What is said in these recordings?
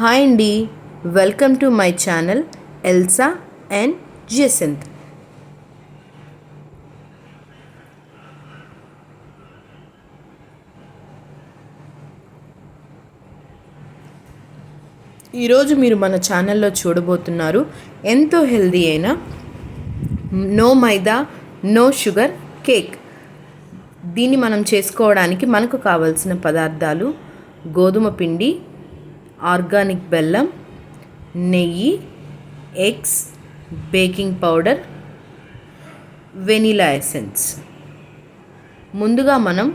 Hi అండి. Welcome to my channel Elsa and Jasanth ఈరోజు మీరు మన ఛానల్లో చూడబోతున్నారు ఎంతో హెల్దీ అయిన no maida no sugar cake. దీన్ని మనం చేసుకోవడానికి మనకు కావలసిన పదార్థాలు గోధుమ పిండి ఆర్గానిక్ బెల్లం నెయ్యి eggs baking powder vanilla essence. ముందుగా మనం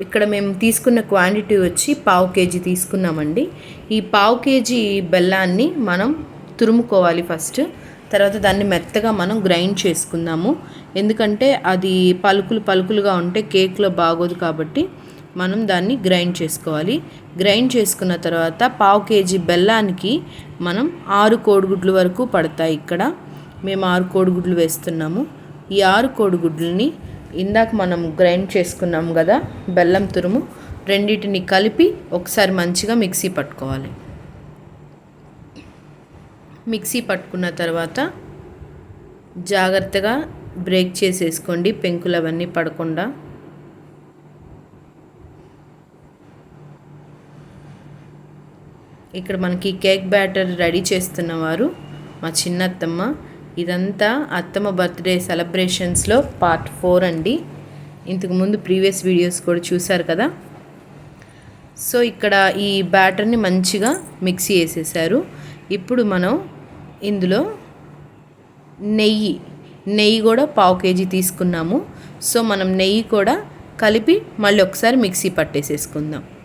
ఇక్కడ మేము తీసుకున్న క్వాంటిటీ వచ్చి పావు కేజీ తీసుకున్నామండి. ఈ పావు కేజీ బెల్లాన్ని మనం తురుముకోవాలి ఫస్ట్. తర్వాత దాన్ని మెత్తగా మనం గ్రైండ్ చేసుకుందాము. ఎందుకంటే అది పలుకులు పలుకులుగా ఉంటే కేక్లో బాగోదు కాబట్టి మనం దాన్ని గ్రైండ్ చేసుకోవాలి. గ్రైండ్ చేసుకున్న తర్వాత పావు కేజీ బెల్లానికి మనం ఆరు కోడిగుడ్లు వరకు పడతాయి ఇక్కడ. మేము ఆరు కోడిగుడ్లు వేస్తున్నాము. ఈ ఆరు కోడిగుడ్లని ఇందాక మనం గ్రైండ్ చేసుకున్నాం కదా బెల్లం తురుము రెండింటిని కలిపి ఒకసారి మంచిగా మిక్సీ పట్టుకోవాలి. మిక్సీ పట్టుకున్న తర్వాత జాగ్రత్తగా బ్రేక్ చేసేసుకోండి పెంకులు అవన్నీ పడకుండా. ఇక్కడ మనకి కేక్ బ్యాటర్ రెడీ చేస్తున్నవారు మా చిన్న అత్తమ్మ ఇదంతా అత్తమ్మ బర్త్డే సెలబ్రేషన్స్లో పార్ట్ ఫోర్ అండి. ఇంతకుముందు ప్రీవియస్ వీడియోస్ కూడా చూశారు కదా? సో ఇక్కడ ఈ బ్యాటర్ని మంచిగా మిక్సీ వేసేసారు ఇప్పుడు మనం ఇందులో నెయ్యి నెయ్యి కూడా పావు కేజీ తీసుకున్నాము. సో మనం నెయ్యి కూడా కలిపి మళ్ళీ ఒకసారి మిక్సీ పట్టేసేసుకుందాం.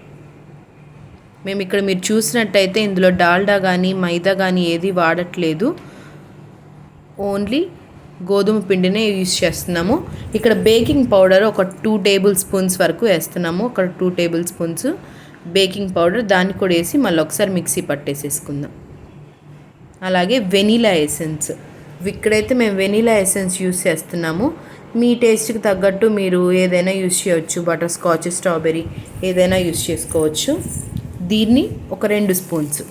మేము ఇక్కడ మీరు చూసినట్టయితే ఇందులో డాల్డా కానీ మైదా కానీ ఏది వాడట్లేదు. ఓన్లీ గోధుమ పిండినే యూజ్ చేస్తున్నాము. ఇక్కడ బేకింగ్ పౌడర్ ఒక టూ టేబుల్ స్పూన్స్ వరకు వేస్తున్నాము. ఒక two table spoons baking powder. దాన్ని కూడా వేసి మళ్ళీ ఒకసారి మిక్సీ పట్టేసేసుకుందాం. అలాగే వెనీలా ఎసెన్స్. ఇక్కడైతే మేము వెనీలా ఎసెన్స్ యూస్ చేస్తున్నాము. మీ టేస్ట్కి తగ్గట్టు మీరు ఏదైనా యూస్ చేయవచ్చు బటర్ స్కాచ్ స్ట్రాబెర్రీ ఏదైనా యూస్ చేసుకోవచ్చు. దీన్ని ఒక రెండు స్పూన్స్.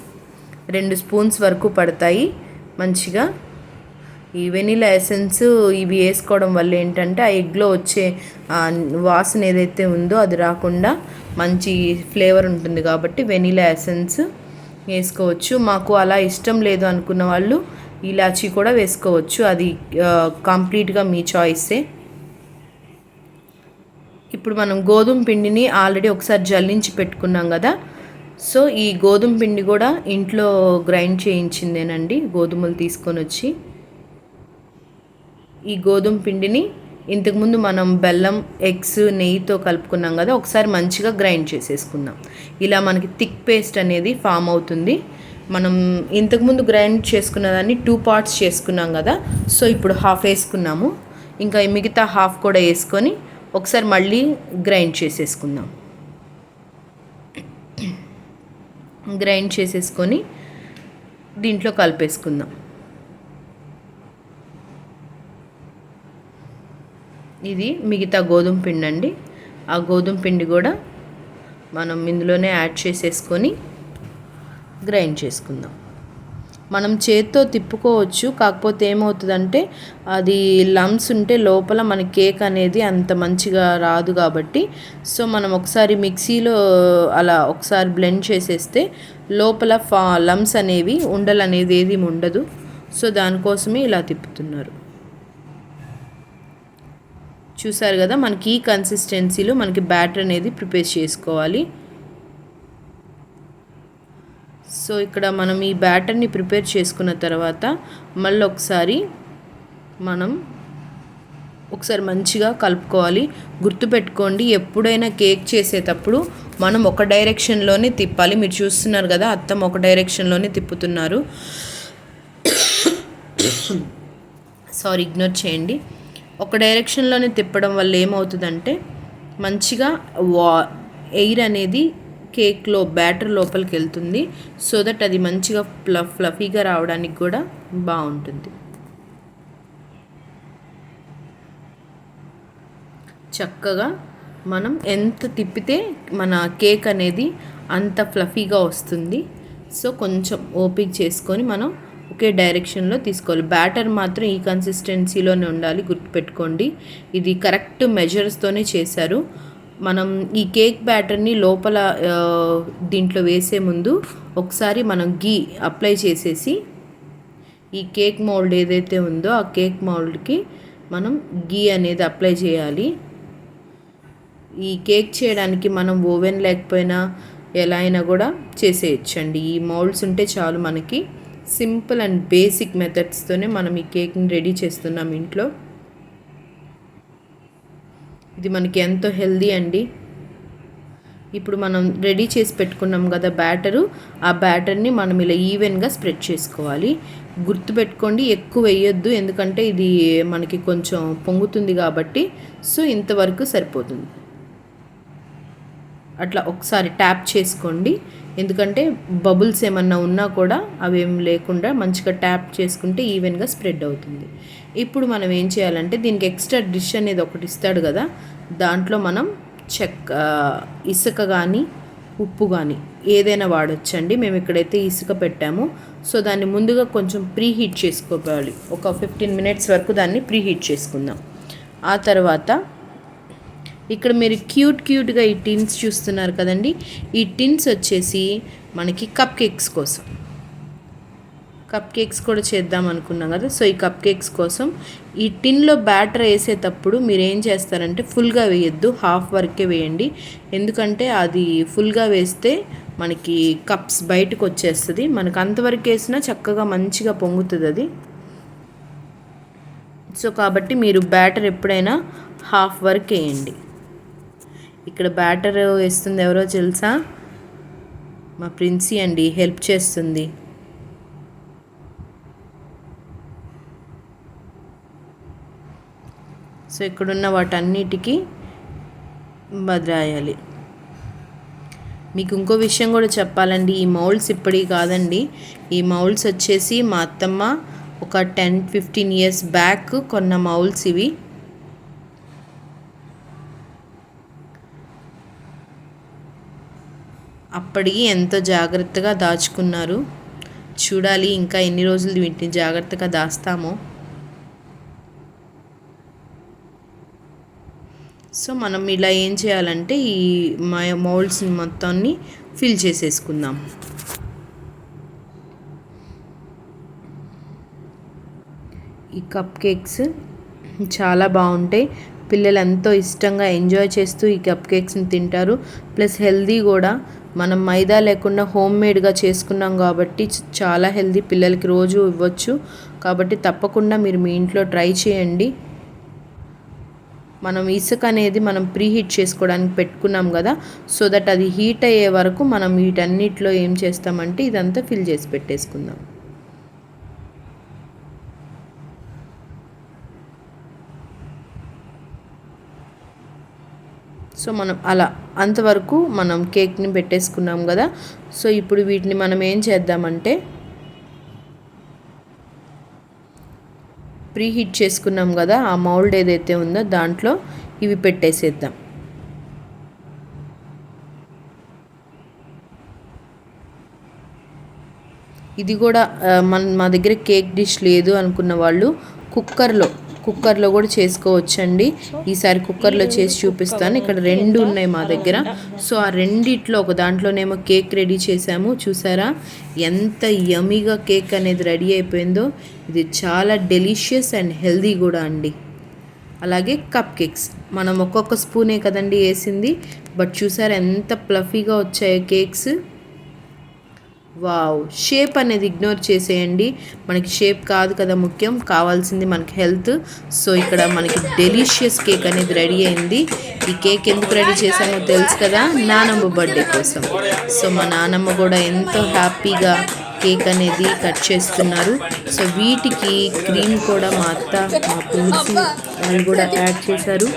రెండు స్పూన్స్ వరకు పడతాయి మంచిగా. ఈ వెనీలా ఎసెన్స్ ఇవి వేసుకోవడం వల్ల ఏంటంటే ఆ ఎగ్లో వచ్చే వాసన ఏదైతే ఉందో అది రాకుండా మంచి ఫ్లేవర్ ఉంటుంది కాబట్టి వెనీలా ఎసెన్స్ వేసుకోవచ్చు. మాకు అలా ఇష్టం లేదు అనుకున్న వాళ్ళు ఇలాచీ కూడా వేసుకోవచ్చు. అది కంప్లీట్గా మీ చాయిసే. ఇప్పుడు మనం గోధుమ పిండిని ఆల్రెడీ ఒకసారి జల్లించి పెట్టుకున్నాం కదా సో ఈ గోధుమ పిండి కూడా ఇంట్లో గ్రైండ్ చేయించిందేనండి. గోధుమలు తీసుకొని వచ్చి ఈ గోధుమ పిండిని ఇంతకుముందు మనం బెల్లం ఎగ్స్ నెయ్యితో కలుపుకున్నాం కదా ఒకసారి మంచిగా గ్రైండ్ చేసేసుకుందాం. ఇలా మనకి థిక్ పేస్ట్ అనేది ఫామ్ అవుతుంది. మనం ఇంతకుముందు గ్రైండ్ చేసుకున్న దాన్ని టూ పార్ట్స్ చేసుకున్నాం కదా సో ఇప్పుడు హాఫ్ వేసుకున్నాము. ఇంకా మిగతా హాఫ్ కూడా వేసుకొని ఒకసారి మళ్ళీ గ్రైండ్ చేసేసుకుందాం. గ్రైండ్ చేసేసుకొని దీంట్లో కలిపేసుకుందాం. ఇది మిగతా గోధుమ పిండి అండి. ఆ గోధుమ పిండి కూడా మనం ఇందులోనే యాడ్ చేసేసుకొని గ్రైండ్ చేసుకుందాం. మనం చేత్తో తిప్పుకోవచ్చు. కాకపోతే ఏమవుతుందంటే అది లమ్స్ ఉంటే లోపల మన కేక్ అనేది అంత మంచిగా రాదు కాబట్టి సో మనం ఒకసారి మిక్సీలో అలా ఒకసారి బ్లెండ్ చేసేస్తే లోపల ఫా లమ్స్ అనేవి ఉండలు అనేది ఏది ఉండదు. సో దానికోసమే ఇలా తిప్పుతున్నారు. చూసారు కదా మనకి ఈ కన్సిస్టెన్సీలో మనకి బ్యాటర్ అనేది ప్రిపేర్ చేసుకోవాలి. సో ఇక్కడ మనం ఈ బ్యాటర్ని ప్రిపేర్ చేసుకున్న తర్వాత మళ్ళీ ఒకసారి మనం ఒకసారి మంచిగా కలుపుకోవాలి. గుర్తుపెట్టుకోండి ఎప్పుడైనా కేక్ చేసేటప్పుడు మనం ఒక డైరెక్షన్లోనే తిప్పాలి. మీరు చూస్తున్నారు కదా అత్తం ఒక డైరెక్షన్లోనే తిప్పుతున్నారు. సారీ ఇగ్నోర్ చేయండి. ఒక డైరెక్షన్లోనే తిప్పడం వల్ల ఏమవుతుందంటే మంచిగా వా ఎయిర్ అనేది కేక్లో బ్యాటర్ లోపలికి వెళ్తుంది సో దట్ అది మంచిగా ఫ్లఫ్ ఫ్లఫీగా రావడానికి కూడా బాగుంటుంది. చక్కగా మనం ఎంత తిప్పితే మన కేక్ అనేది అంత ఫ్లఫీగా వస్తుంది. సో కొంచెం ఓపిక చేసుకొని మనం ఒకే డైరెక్షన్లో తీసుకోవాలి. బ్యాటర్ మాత్రం ఈ కన్సిస్టెన్సీలోనే ఉండాలి గుర్తుపెట్టుకోండి. ఇది కరెక్ట్ మెజర్స్తోనే చేశారు. మనం ఈ కేక్ బ్యాటర్ని లోపల దీంట్లో వేసే ముందు ఒకసారి మనం గీ అప్లై చేసేసి ఈ కేక్ మౌల్డ్ ఏదైతే ఉందో ఆ కేక్ మౌల్డ్కి మనం గీ అనేది అప్లై చేయాలి. ఈ కేక్ చేయడానికి మనం ఓవెన్ లేకపోయినా ఎలా అయినా కూడా చేసేయచ్చండి. ఈ మౌల్డ్స్ ఉంటే చాలు మనకి సింపుల్ అండ్ బేసిక్ మెథడ్స్తోనే మనం ఈ కేక్ని రెడీ చేస్తున్నాం ఇంట్లో. ఇది మనకి ఎంతో హెల్దీ అండి. ఇప్పుడు మనం రెడీ చేసి పెట్టుకున్నాం కదా బ్యాటరు. ఆ బ్యాటర్ని మనం ఇలా ఈవెన్గా స్ప్రెడ్ చేసుకోవాలి. గుర్తుపెట్టుకోండి ఎక్కువ వేయొద్దు. ఎందుకంటే ఇది మనకి కొంచెం పొంగుతుంది కాబట్టి. సో ఇంతవరకు సరిపోతుంది. అట్లా ఒకసారి ట్యాప్ చేసుకోండి. ఎందుకంటే బబుల్స్ ఏమన్నా ఉన్నా కూడా అవేం లేకుండా మంచిగా ట్యాప్ చేసుకుంటే ఈవెన్గా స్ప్రెడ్ అవుతుంది. ఇప్పుడు మనం ఏం చేయాలంటే దీనికి ఎక్స్ట్రా డిష్ అనేది ఒకటి ఇస్తాడు కదా దాంట్లో మనం చెక్క ఇసుక కానీ ఉప్పు కానీ ఏదైనా వాడొచ్చండి. మేము ఇక్కడైతే ఇసుక పెట్టాము. సో దాన్ని ముందుగా కొంచెం ప్రీ హీట్ చేసుకోవాలి. ఒక ఫిఫ్టీన్ మినిట్స్ వరకు దాన్ని ప్రీ హీట్ చేసుకుందాం. ఆ తర్వాత ఇక్కడ మీరు క్యూట్ క్యూట్గా ఈ టిన్స్ చూస్తున్నారు కదండి. ఈ టిన్స్ వచ్చేసి మనకి కప్ కేక్స్ కోసం. కప్ కేక్స్ కూడా చేద్దాం అనుకున్నాం కదా. సో ఈ కప్ కేక్స్ కోసం ఈ టిన్లో బ్యాటర్ వేసేటప్పుడు మీరు ఏం చేస్తారంటే ఫుల్గా వేయొద్దు. హాఫ్ వరకే వేయండి. ఎందుకంటే అది ఫుల్గా వేస్తే మనకి కప్స్ బయటకు వచ్చేస్తుంది. మనకు అంతవరకు వేసినా చక్కగా మంచిగా పొంగుతుంది అది. సో కాబట్టి మీరు బ్యాటర్ ఎప్పుడైనా హాఫ్ వరకు వేయండి. ఇక్కడ బ్యాటర్ వేస్తుంది ఎవరో తెలుసా? మా ప్రిన్సీ అండి హెల్ప్ చేస్తుంది. సో ఇక్కడున్న వాటన్నిటికీ బద్రాయాలి మీకు ఇంకో విషయం కూడా చెప్పాలండి ఈ మౌల్డ్స్ ఇప్పటివి కాదండి. ఈ మౌల్డ్స్ వచ్చేసి మా అత్తమ్మ ఒక టెన్ ఫిఫ్టీన్ ఇయర్స్ బ్యాక్ కొన్న మౌల్స్ ఇవి. అప్పటికి ఎంతో జాగ్రత్తగా దాచుకున్నారు. చూడాలి ఇంకా ఎన్ని రోజులు వీటిని జాగ్రత్తగా దాస్తామో. సో మనం ఇలా ఏం చేయాలంటే ఈ మౌల్డ్స్ మొత్తాన్ని ఫిల్ చేసేసుకుందాం. ఈ కప్ కేక్స్ చాలా బాగుంటాయి. పిల్లలు ఎంతో ఇష్టంగా ఎంజాయ్ చేస్తూ ఈ కప్ కేక్స్ని తింటారు. ప్లస్ హెల్దీ కూడా. మనం మైదా లేకుండా హోమ్ మేడ్గా చేసుకున్నాం కాబట్టి చాలా హెల్దీ పిల్లలకి రోజు ఇవ్వచ్చు. కాబట్టి తప్పకుండా మీరు మీ ఇంట్లో ట్రై చేయండి. మనం ఇసుక అనేది మనం ప్రీ హీట్ చేసుకోవడానికి పెట్టుకున్నాం కదా. సో దట్ అది హీట్ అయ్యే వరకు మనం వీటన్నిటిలో ఏం చేస్తామంటే ఇదంతా ఫిల్ చేసి పెట్టేసుకుందాం. సో మనం అలా అంతవరకు మనం కేక్ని పెట్టేసుకున్నాం కదా. సో ఇప్పుడు వీటిని మనం ఏం చేద్దామంటే ప్రీ హీట్ చేసుకున్నాం కదా ఆ మౌల్డ్ ఏదైతే ఉందో దాంట్లో ఇవి పెట్టేసేద్దాం. ఇది కూడా మన మా దగ్గర కేక్ డిష్ లేదు అనుకున్న వాళ్ళు కుక్కర్లో కుక్కర్లో కూడా చేసుకోవచ్చండి. ఈసారి కుక్కర్లో చేసి చూపిస్తాను. ఇక్కడ రెండు ఉన్నాయి మా దగ్గర. సో ఆ రెండిట్లో ఒక దాంట్లోనేమో కేక్ రెడీ చేసాము చూసారా? ఎంత యమీగా కేక్ అనేది రెడీ అయిపోయిందో. ఇది చాలా డెలిషియస్ అండ్ హెల్దీ కూడా అండి. అలాగే కప్ కేక్స్. మనం ఒక్కొక్క స్పూనే కదండి వేసింది. బట్ చూసారా ఎంత ప్లఫీగా వచ్చాయో కేక్స్. వావ్. షేప్ అనేది ఇగ్నోర్ చేసేయండి. మనకి షేప్ కాదు కదా ముఖ్యం. కావాల్సింది మనకి హెల్త్. సో ఇక్కడ మనకి డెలిషియస్ కేక్ అనేది రెడీ అయింది. ఈ కేక్ ఎందుకు రెడీ చేశామో తెలుసు కదా? నానమ్మ బర్త్డే కోసం. సో మా నానమ్మ కూడా ఎంతో హ్యాపీగా కేక్ అనేది కట్ చేస్తున్నారు. సో వీటికి క్రీమ్ కూడా మా అత్త మా పులుసు వాళ్ళు కూడా యాడ్ చేశారు.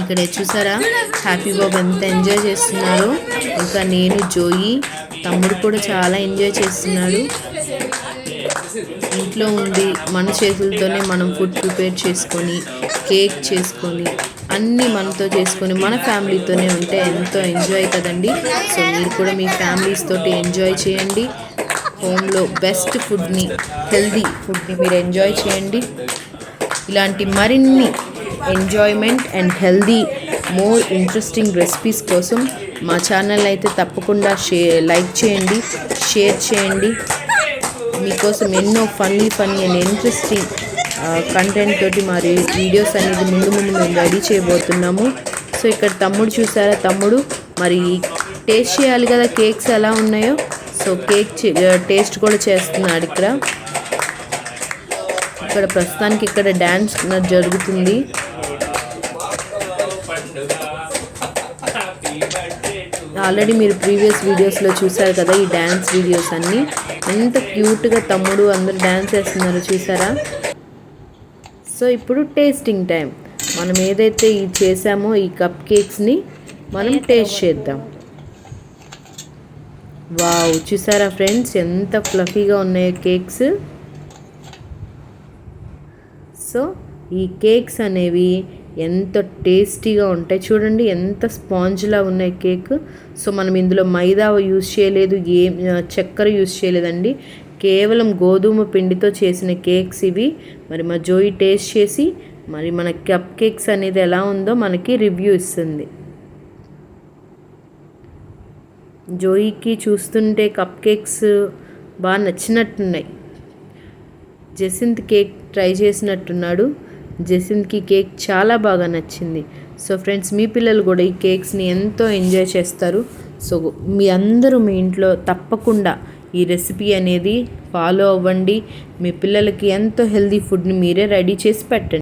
ఇక్కడ చూసారా? హ్యాపీ బాబు ఎంత ఎంజాయ్ చేస్తున్నారు. ఇంకా నేను జోయి తమ్ముడు కూడా చాలా ఎంజాయ్ చేస్తున్నాడు. ఇంట్లో ఉండి మన చేతులతోనే మనం ఫుడ్ ప్రిపేర్ చేసుకొని కేక్ చేసుకొని అన్నీ మనతో చేసుకొని మన ఫ్యామిలీతోనే ఉంటే ఎంతో ఎంజాయ్ కదండి. సో మీరు కూడా మీ ఫ్యామిలీస్ తోటి ఎంజాయ్ చేయండి. హోమ్లో బెస్ట్ ఫుడ్ని హెల్దీ ఫుడ్ని మీరు ఎంజాయ్ చేయండి. ఇలాంటి మరిన్ని enjoyment and healthy more interesting recipes కోసం మా ఛానల్ అయితే తప్పకుండా షే లైక్ చేయండి షేర్ చేయండి. మీకోసం ఎన్నో funny funny and interesting content తోటి మరి వీడియోస్ అనేది ముందు ముందు మేము రెడీ చేయబోతున్నాము. సో ఇక్కడ తమ్ముడు చూసారా? తమ్ముడు మరి టేస్ట్ చేయాలి కదా కేక్స్ ఎలా ఉన్నాయో? సో కేక్ టేస్ట్ కూడా చేస్తున్నాడు ఇక్కడ. ఇక్కడ ప్రస్తుతానికి ఇక్కడ డ్యాన్స్ జరుగుతుంది. ఆల్రెడీ మీరు ప్రీవియస్ వీడియోస్లో చూసారు కదా ఈ డ్యాన్స్ వీడియోస్ అన్నీ. ఎంత క్యూట్గా తమ్ముడు అందరు డ్యాన్స్ వేస్తున్నారు చూసారా? సో ఇప్పుడు టేస్టింగ్ టైం. మనం ఏదైతే ఈ చేసామో ఈ కప్ కేక్స్ని మనం టేస్ట్ చేద్దాం. వావ్ చూసారా ఫ్రెండ్స్? ఎంత ఫ్లఫీగా ఉన్నాయో కేక్స్. సో ఈ కేక్స్ అనేవి ఎంత టేస్టీగా ఉంటాయి. చూడండి ఎంత స్పాంజ్లా ఉన్నాయి కేక్. సో మనం ఇందులో మైదా యూస్ చేయలేదు ఏం చక్కెర యూస్ చేయలేదండి. కేవలం గోధుమ పిండితో చేసిన కేక్స్ ఇవి. మరి మా జోయి టేస్ట్ చేసి మరి మన కప్ కేక్స్ అనేది ఎలా ఉందో మనకి రివ్యూ ఇస్తుంది. జోయికి చూస్తుంటే కప్ కేక్స్ బాగా నచ్చినట్టున్నాయి. జసింత్ కేక్ ట్రై చేసినట్టున్నాడు. జసింత్కి కేక్ చాలా బాగా నచ్చింది. సో ఫ్రెండ్స్ మీ పిల్లలు కూడా ఈ కేక్స్ని ఎంతో ఎంజాయ్ చేస్తారు. సో మీ అందరూ మీ ఇంట్లో తప్పకుండా ఈ రెసిపీ అనేది ఫాలో అవ్వండి. మీ పిల్లలకి ఎంతో హెల్దీ ఫుడ్ని మీరే రెడీ చేసి పెట్టండి.